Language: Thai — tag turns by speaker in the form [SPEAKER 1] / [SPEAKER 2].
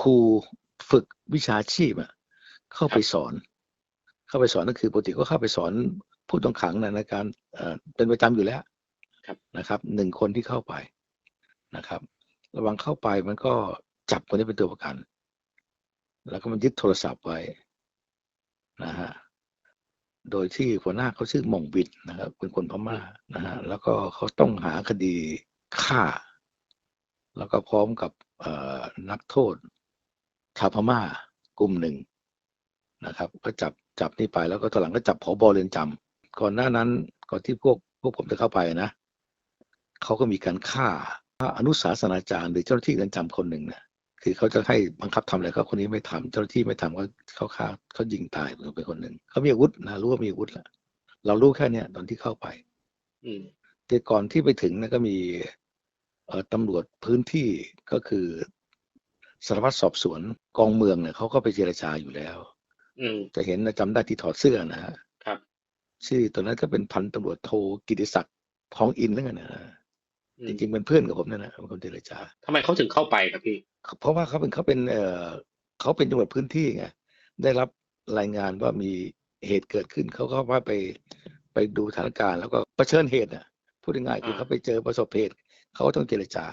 [SPEAKER 1] ครูฝึกวิชาชีพอะเข้าไปสอน เข้าไปสอนก็คือปกติก็เข้าไปสอนผู้ต้องขังนะในการเอ่อเป็นประจำอยู่แล้ว
[SPEAKER 2] ครับ
[SPEAKER 1] นะครับหนึ่งคนที่เข้าไปนะครับ ระหวังเข้าไปมันก็จับคนที่เป็นตัวประกัน แล้วก็มันยึดโทรศัพท์ไว้นะฮะโดยที่หัวหน้าเขาชื่อหม่องบิดนะครับ เป็นคนพม่านะฮะแล้วก็เขาต้องหาคดีฆ่า แล้วก็พร้อมกับเอ่อนักโทษ ชาวพม่ากลุ่มหนึ่งนะครับ ก็จับจับนี่ไปแล้วก็ตอนหลังก็จับผอบเรือนจำก่อนหน้านั้นก่อนที่พวกพวกผมจะเข้าไปนะเขาก็มีการฆ่าฆ่าอนุสาสนาจารย์หรือเจ้าหน้าที่เรือนจำคนหนึ่งนะคือเขาจะให้บังคับทำอะไรก็คนนี้ไม่ทำเจ้าหน้าที่ไม่ทำก็เขาฆ่าเขายิงตายเป็นคนหนึ่งเขามีอาวุธนะรู้ว่ามีอาวุธแหละเรารู้แค่เนี้ยตอนที่เข้าไป
[SPEAKER 2] อืม
[SPEAKER 1] แต่ก่อนที่ไปถึงนะก็มีเอ่อตำรวจพื้นที่ก็คือ สารวัตรสอบสวนกองเมืองเนี่ยเขาก็ไปเจรจาอยู่แล้ว
[SPEAKER 2] อืม
[SPEAKER 1] จะเห็นนะจำได้ที่ถอดเสื้อนะฮะ
[SPEAKER 2] ครับ
[SPEAKER 1] ชื่อตอนนั้นก็เป็นพันตำรวจโทกิติศักดิ์ทองอินนั่นนะ
[SPEAKER 2] อื
[SPEAKER 1] จ
[SPEAKER 2] ม
[SPEAKER 1] ริงๆเป็นเพื่อนกับผมนั่นนะเป็นคนเจรจา
[SPEAKER 2] ทำไมเขาถึงเข้าไปครับพี่
[SPEAKER 1] เพราะว่าเขาเป็นเขาเป็นเอ่อเขาเป็นตำรวจพื้นที่ไงได้รับรายงานว่ามีเหตุเกิดขึ้นเขาก็ว่าไปไปดูสถานการณ์แล้วก็เผชิญเหตุน่ะพูดง่ายๆคือ
[SPEAKER 2] อ่า
[SPEAKER 1] เขาไปเจอประสบเหตุเขาก็ต้องเจรจา